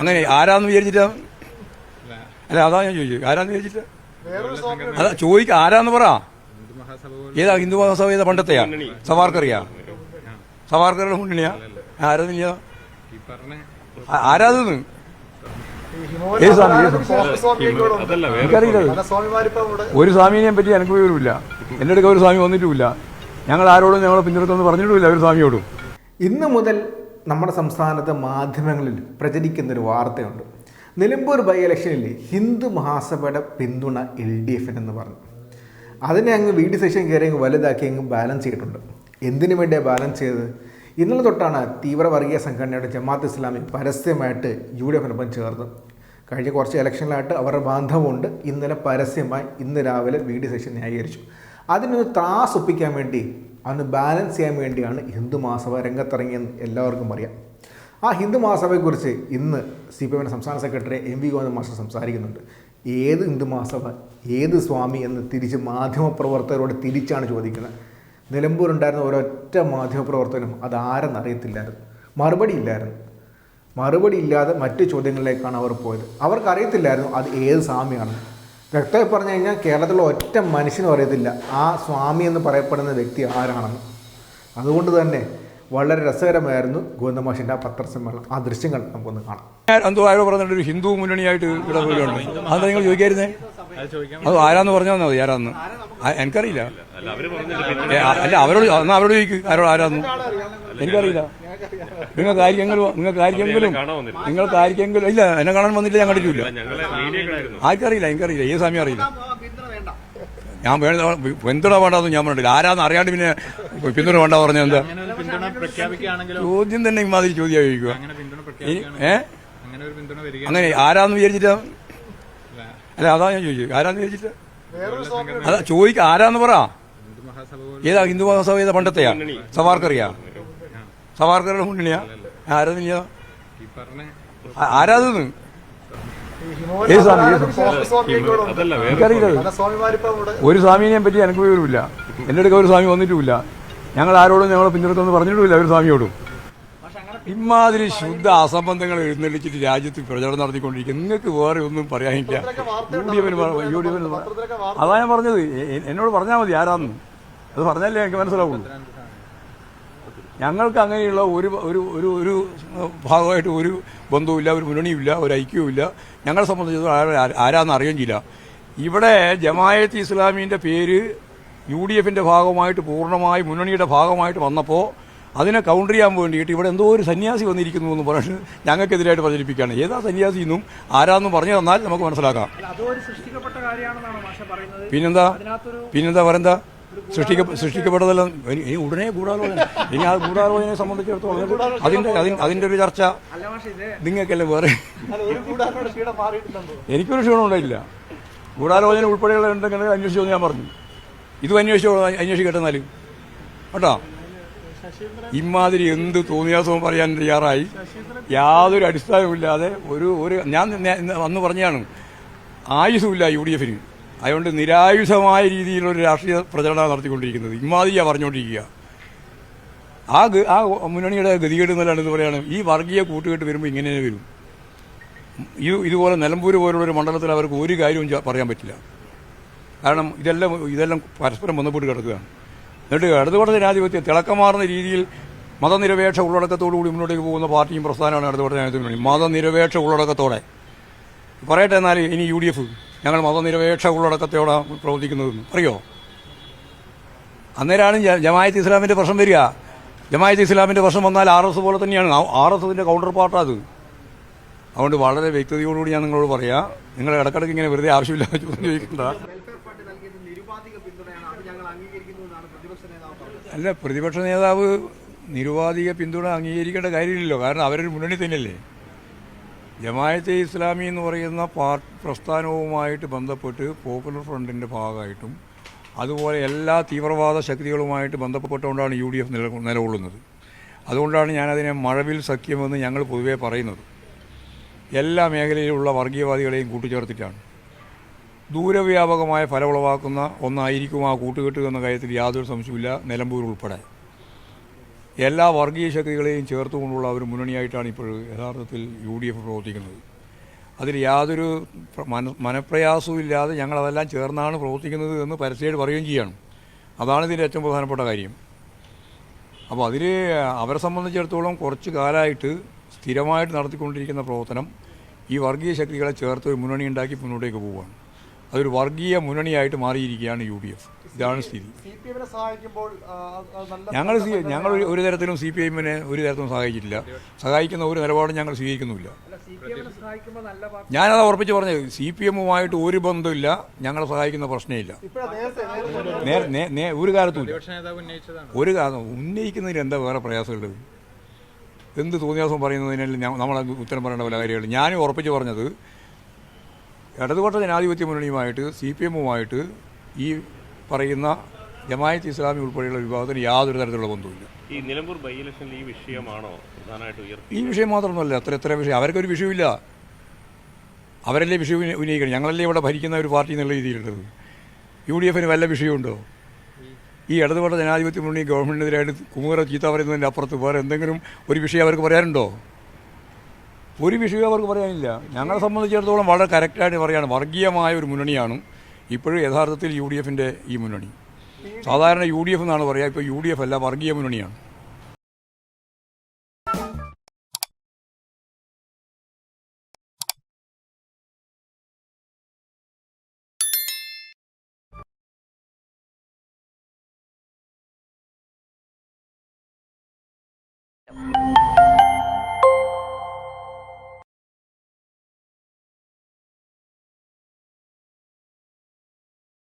അങ്ങനെ ആരാന്ന് വിചാരിച്ചിട്ടാ? അല്ല, അതാ ഞാൻ ചോദിച്ചു ആരാന്ന് വിചാരിച്ചിട്ടാ? അതാ ചോദിക്ക ആരാന്ന് പറ. ഏതാ ഹിന്ദു മഹാസഭ ഏതാ പണ്ടത്തെയാ? സവാർക്കറിയാ? സവാർക്കറുടെ മുന്നണിയാ? ആരാന്നില്ല? ആരാതെന്ന്? ഒരു സ്വാമിനെയും പറ്റി എനിക്ക് വിവരമില്ല. എന്റെ അടുക്ക ഒരു സ്വാമി വന്നിട്ടുമില്ല. ഞങ്ങൾ ആരോടും ഞങ്ങളെ പിന്തുണക്കൊന്നും പറഞ്ഞിട്ടുമില്ല ഒരു സ്വാമിയോടും. ഇന്ന് മുതൽ നമ്മുടെ സംസ്ഥാനത്തെ മാധ്യമങ്ങളിൽ പ്രചരിക്കുന്നൊരു വാർത്തയുണ്ട്. നിലമ്പൂർ ബൈ ഇലക്ഷനിൽ ഹിന്ദു മഹാസഭയുടെ പിന്തുണ എൽ ഡി എഫിനെന്ന് പറഞ്ഞു. അതിനെ അങ്ങ് വി ഡി സെഷൻ കയറി അങ്ങ് വലുതാക്കി അങ്ങ് ബാലൻസ് ചെയ്തിട്ടുണ്ട്. എന്തിനു വേണ്ടിയാണ് ബാലൻസ് ചെയ്തത്? ഇന്നലെ തൊട്ടാണ് തീവ്രവർഗീയ സംഘടനയുടെ ജമാഅത്ത് ഇസ്ലാമി പരസ്യമായിട്ട് യു ഡി എഫിനൊപ്പം ചേർന്ന് കഴിഞ്ഞ കുറച്ച് ഇലക്ഷനിലായിട്ട് അവരുടെ ബാന്ധവമുണ്ട്. ഇന്നലെ പരസ്യമായി ഇന്ന് രാവിലെ വി ഡി സെഷൻ ന്യായീകരിച്ചു. അതിനൊരു ത്രാസ് ഒപ്പിക്കാൻ വേണ്ടി അന്ന് ബാലൻസ് ചെയ്യാൻ വേണ്ടിയാണ് ഹിന്ദു മഹാസഭ രംഗത്തിറങ്ങിയെന്ന് എല്ലാവർക്കും അറിയാം. ആ ഹിന്ദു മഹാസഭയെക്കുറിച്ച് ഇന്ന് സി പി എമ്മിന്റെ സംസ്ഥാന secretary M V Govinda master സംസാരിക്കുന്നുണ്ട്. ഏത് ഹിന്ദു മഹാസഭ ഏത് സ്വാമി എന്ന് തിരിച്ച് മാധ്യമപ്രവർത്തകരോട് തിരിച്ചാണ് ചോദിക്കുന്നത്. നിലമ്പൂരുണ്ടായിരുന്ന ഒരൊറ്റ മാധ്യമപ്രവർത്തനം അതാരെന്ന് അറിയത്തില്ലായിരുന്നു. മറുപടി ഇല്ലായിരുന്നു. മറുപടി ഇല്ലാതെ മറ്റ് ചോദ്യങ്ങളിലേക്കാണ് അവർ പോയത്. അവർക്കറിയത്തില്ലായിരുന്നു അത് ഏത് സ്വാമിയാണെന്ന് വ്യക്തമായി പറഞ്ഞു കഴിഞ്ഞാൽ കേരളത്തിലുള്ള ഒറ്റ മനുഷ്യനും അറിയത്തില്ല. ആ സ്വാമി എന്ന് പറയപ്പെടുന്ന വ്യക്തി ആരാണെന്ന്. അതുകൊണ്ട് തന്നെ വളരെ രസകരമായിരുന്നു ഗോവിന്ദമാഷിന്റെ ആ പത്രസമ്മേളനം. ആ ദൃശ്യങ്ങൾ നമുക്കൊന്ന് കാണാം. ഞാൻ എന്തോ ആരോ പറഞ്ഞിട്ട് ഒരു ഹിന്ദു മുന്നണിയായിട്ട് ഇടപെടുകയുണ്ട് അത് നിങ്ങൾ ചോദിക്കായിരുന്നേ? അത് ആരാന്ന് പറഞ്ഞാൽ മതി ആരാന്ന്? ആ, എനിക്കറിയില്ല. അല്ല അവരോട് എന്നാ അവരോട് ചോദിക്കും? ആരോട് ആരാന്ന്? എനിക്കറിയില്ല നിങ്ങൾക്ക് ആർക്കെങ്കിലും നിങ്ങൾക്ക് ആർക്കെങ്കിലും നിങ്ങൾക്ക് ആർക്കെങ്കിലും ഇല്ല എന്നെ കാണാൻ വന്നില്ല ഞാൻ കണ്ടിട്ടില്ല ആർക്കറിയില്ല എനിക്കറിയില്ല ഏത് സമയം അറിയില്ല. ഞാൻ വേണ്ട പിന്തുണ വേണ്ടെന്ന് ഞാൻ പറഞ്ഞില്ല ആരാന്ന് അറിയാണ്ട് പിന്നെ പിന്തുണ വേണ്ട പറഞ്ഞ എന്താ? ചോദ്യം തന്നെ ഇമാതിരി ചോദ്യം ചോദിക്കുക ഏ? അങ്ങനെ ആരാന്ന് വിചാരിച്ചിട്ടാ? അല്ല, അതാ ഞാൻ ചോദിച്ചു ആരാന്ന് വിചാരിച്ചിട്ട്? അതാ ചോദിക്ക ആരാന്ന് പറ. ഏതാ ഹിന്ദു മഹാസഭ ഏതാ പണ്ടത്തെയാ? സവാർക്കറിയാ? സവാർക്കറുടെ മുന്നണിയാ? ആരാന്നില്ല ആരാധന ഒരു സ്വാമിനെയും പറ്റി എനിക്ക് വിവരമില്ല. എന്റെ അടുക്ക ഒരു സ്വാമി വന്നിട്ടുമില്ല. ഞങ്ങൾ ആരോടും ഞങ്ങളെ പിന്തുണക്കൊന്നും പറഞ്ഞിട്ടുമില്ല ഒരു സ്വാമിയോടും. ഇമാതിരി ശുദ്ധ അസംബന്ധങ്ങൾ എഴുന്നള്ളിച്ചിട്ട് രാജ്യത്ത് പ്രചാരണം നടത്തിക്കൊണ്ടിരിക്കും നിങ്ങൾക്ക് വേറെ ഒന്നും പറയാനില്ല. യു ഡി എഫിന് യു ഡി എഫിന് അതാ ഞാൻ പറഞ്ഞത്. എന്നോട് പറഞ്ഞാൽ മതി ആരാന്ന്. അത് പറഞ്ഞാലേ എനിക്ക് മനസ്സിലാവുള്ളൂ. ഞങ്ങൾക്ക് അങ്ങനെയുള്ള ഒരു ഒരു ഒരു ഒരു ഭാഗമായിട്ട് ഒരു ബന്ധവുമില്ല ഒരു മുന്നണിയുമില്ല ഒരു ഐക്യവുമില്ല. ഞങ്ങളെ സംബന്ധിച്ചിടത്തോളം ആരാ- ആരാന്ന് അറിയുകയും ചെയ്യില്ല. ഇവിടെ ജമായത്ത് ഇസ്ലാമീന്റെ പേര് യു ഡി എഫിന്റെ ഭാഗമായിട്ട് പൂർണമായി മുന്നണിയുടെ ഭാഗമായിട്ട് വന്നപ്പോൾ അതിനെ കൗണ്ടർ ചെയ്യാൻ വേണ്ടിയിട്ട് ഇവിടെ എന്തോ ഒരു സന്യാസി വന്നിരിക്കുന്നു എന്ന് പറഞ്ഞ് ഞങ്ങൾക്കെതിരായിട്ട് പ്രചരിപ്പിക്കുകയാണ്. ഏതാ സന്യാസി എന്നും ആരാന്നും പറഞ്ഞു തന്നാൽ നമുക്ക് മനസ്സിലാക്കാം. പിന്നെന്താ? പിന്നെന്താ? വരെന്താ സൃഷ്ടിക്ക സൃഷ്ടിക്കപ്പെട്ടതെല്ലാം ഇനി ഇനി ഉടനെ ഗൂഢാലോചന. ഇനി ആ ഗൂഢാലോചനയെ സംബന്ധിച്ചിടത്തോളം അതിന്റെ അതിന്റെ അതിന്റെ ഒരു ചർച്ച നിങ്ങൾക്കല്ലേ വേറെ? എനിക്കൊരു ക്ഷീണം ഉണ്ടായില്ല. ഗൂഢാലോചന ഉൾപ്പെടെയുള്ള എന്തെങ്കിലും അന്വേഷിച്ചു ഞാൻ പറഞ്ഞു. ഇതും അന്വേഷിച്ചോ അന്വേഷിക്കട്ടെ എന്നാലും കേട്ടോ ഇമാതിരി എന്ത് തോന്നിയാസവും പറയാൻ തയ്യാറായി. യാതൊരു അടിസ്ഥാനവുമില്ലാതെ ഒരു ഒരു ഞാൻ അന്ന് പറഞ്ഞാണ്. ആയുസുമില്ല യു ഡി എഫിന്. അതുകൊണ്ട് നിരായുധമായ രീതിയിലൊരു രാഷ്ട്രീയ പ്രചരണമാണ് നടത്തിക്കൊണ്ടിരിക്കുന്നത്. ഇമാതിയാണ് പറഞ്ഞുകൊണ്ടിരിക്കുക. ആ ആ മുന്നണിയുടെ ഗതികേട് എന്നല്ലാണ് ഇത് പറയുകയാണ് ഈ വർഗീയ കൂട്ടുകെട്ട് വരുമ്പോൾ ഇങ്ങനെ വരും. ഇത് ഇതുപോലെ നിലമ്പൂർ പോലുള്ളൊരു മണ്ഡലത്തിൽ അവർക്ക് ഒരു കാര്യവും പറയാൻ പറ്റില്ല. കാരണം ഇതെല്ലാം ഇതെല്ലാം പരസ്പരം ബന്ധപ്പെട്ട് കിടക്കുകയാണ്. എന്നിട്ട് ഇടതുപക്ഷ ജനാധിപത്യം തിളക്കമാർന്ന രീതിയിൽ മതനിരപേക്ഷ ഉള്ളടക്കത്തോടുകൂടി മുന്നോട്ടേക്ക് പോകുന്ന പാർട്ടിയും പ്രസ്ഥാനമാണ് ഇടതുപക്ഷ ജനാധിപത്യം മതനിരപേക്ഷ ഉള്ളടക്കത്തോടെ. പറയട്ടെ എന്നാൽ ഇനി യു ഡി എഫ്. ഞങ്ങൾ മതനിരപേക്ഷ ഉള്ളടക്കത്തോടാണ് പ്രവർത്തിക്കുന്നതെന്ന്. അറിയോ? അന്നേരമാണ് ജമായത്ത് ഇസ്ലാമിന്റെ പ്രശ്നം വരിക. ജമായത്ത് ഇസ്ലാമിന്റെ പ്രശ്നം വന്നാൽ ആർ എസ് പോലെ തന്നെയാണ്. ആർ എസ് എസിന്റെ കൗണ്ടർ പാർട്ടാണ് അത്. അതുകൊണ്ട് വളരെ വ്യക്തതയോടുകൂടി ഞാൻ നിങ്ങളോട് പറയാം നിങ്ങൾ ഇടക്കിടക്ക് ഇങ്ങനെ വെറുതെ ആവശ്യമില്ലാതെ ചോദ്യം അല്ല പ്രതിപക്ഷ നേതാവ് നിരുപാധിക പിന്തുണ അംഗീകരിക്കേണ്ട കാര്യമില്ലല്ലോ. കാരണം അവരൊരു മുന്നണി തന്നെയല്ലേ? ജമായത്തെ ഇസ്ലാമി എന്ന് പറയുന്ന പാർട്ടി പ്രസ്ഥാനവുമായിട്ട് ബന്ധപ്പെട്ട് പോപ്പുലർ ഫ്രണ്ടിന്റെ ഭാഗമായിട്ടും അതുപോലെ എല്ലാ തീവ്രവാദ ശക്തികളുമായിട്ട് ബന്ധപ്പെട്ടുകൊണ്ടാണ് യു ഡി എഫ് നില നിലകൊള്ളുന്നത്. അതുകൊണ്ടാണ് ഞാനതിനെ മഴവിൽ സഖ്യമെന്ന് ഞങ്ങൾ പൊതുവേ പറയുന്നത്. എല്ലാ മേഖലയിലുള്ള വർഗീയവാദികളെയും കൂട്ടിച്ചേർത്തിട്ടാണ്. ദൂരവ്യാപകമായ ഫലമുളവാക്കുന്ന ഒന്നായിരിക്കും ആ കൂട്ടുകെട്ട് എന്ന കാര്യത്തിൽ യാതൊരു സംശയമില്ല നിലമ്പൂർ ഉൾപ്പെടെ. എല്ലാ വർഗീയ ശക്തികളെയും ചേർത്തുകൊണ്ടുള്ള ഒരു മുന്നണിയായിട്ടാണ് ഇപ്പോൾ യഥാർത്ഥത്തിൽ യു ഡി എഫ് പ്രവർത്തിക്കുന്നത്. അതിൽ യാതൊരു മന മനപ്രയാസവും ഇല്ലാതെ ഞങ്ങളതെല്ലാം ചേർന്നാണ് പ്രവർത്തിക്കുന്നത് എന്ന് പരസ്യമായിട്ട് പറയുകയും ചെയ്യണം. അതാണ് ഇതിന്റെ ഏറ്റവും പ്രധാനപ്പെട്ട കാര്യം. അപ്പോൾ അതിൽ അവരെ സംബന്ധിച്ചിടത്തോളം കുറച്ച് കാലമായിട്ട് സ്ഥിരമായിട്ട് നടത്തിക്കൊണ്ടിരിക്കുന്ന പ്രവർത്തനം ഈ വർഗീയ ശക്തികളെ ചേർത്ത് ഒരു മുന്നണി ഉണ്ടാക്കി മുന്നോട്ടേക്ക് പോവുകയാണ്. അതൊരു വർഗീയ മുന്നണിയായിട്ട് മാറിയിരിക്കുകയാണ് യു ഡി എഫ് ഇതാണ് സ്ഥിതി ഞങ്ങൾ സി- ഞങ്ങൾ ഒരു- തരത്തിലും സി പി എമ്മിനെ ഒരു തരത്തിലും സഹായിച്ചിട്ടില്ല. സഹായിക്കുന്ന ഒരു നിലപാടും ഞങ്ങൾ സ്വീകരിക്കുന്നുമില്ല. ഞാനത് ഉറപ്പിച്ച് പറഞ്ഞത് സി പി എമ്മുമായിട്ട് ഒരു ബന്ധമില്ല ഞങ്ങളെ സഹായിക്കുന്ന പ്രശ്നമില്ല. ഒരു കാലത്തും ഉന്നയിച്ചതാണ്. ഒരു കാലം ഉന്നയിക്കുന്നതിന് എന്താ വേറെ പ്രയാസമുള്ളത്? എന്ത് തോന്നിയാസം പറയുന്നതിനെല്ലാം നമ്മൾ ഉത്തരം പറയേണ്ട പല കാര്യങ്ങളും ഞാനും ഉറപ്പിച്ച് പറഞ്ഞത് ഇടതുപക്ഷ ജനാധിപത്യ മുന്നണിയുമായിട്ട് സി പി എമ്മുമായിട്ട് ഈ പറയുന്ന ജമായത്ത് ഇസ്ലാമി ഉൾപ്പെടെയുള്ള വിഭാഗത്തിന് യാതൊരു തരത്തിലുള്ള ബന്ധവുമില്ല. ഈ നിലമ്പൂർ ബൈ ഇലക്ഷനിൽ ഈ വിഷയമാണോ പ്രധാനമായിട്ട് ഈ വിഷയം മാത്രമൊന്നുമല്ല അത്ര എത്ര വിഷയം. അവർക്കൊരു വിഷയമില്ല അവരല്ലേ വിഷയം ഉന്നയിക്കണം. ഞങ്ങളല്ലേ ഇവിടെ ഭരിക്കുന്ന ഒരു പാർട്ടി എന്നുള്ള രീതിയിലുള്ളത്. യു ഡി എഫിന് വല്ല വിഷയമുണ്ടോ? ഈ ഇടതുപക്ഷ ജനാധിപത്യ മുന്നണി ഗവൺമെന്റിനെതിരായിട്ട് കുമുകര ചീത്ത പറയുന്നതിന്റെ അപ്പുറത്ത് വേറെ എന്തെങ്കിലും ഒരു വിഷയം അവർക്ക് പറയാനുണ്ടോ? ഒരു വിഷയം അവർക്ക് പറയാനില്ല. ഞങ്ങളെ സംബന്ധിച്ചിടത്തോളം വളരെ കറക്റ്റായിട്ട് പറയുകയാണ് വർഗീയമായ ഒരു മുന്നണിയാണ് ഇപ്പോഴും യഥാർത്ഥത്തിൽ യു ഡി എഫിന്റെ ഈ മുന്നണി. സാധാരണ യു ഡി എഫ് എന്നാണ് പറയുക ഇപ്പോൾ യു ഡി എഫ് അല്ല വർഗീയ മുന്നണിയാണ്. Thank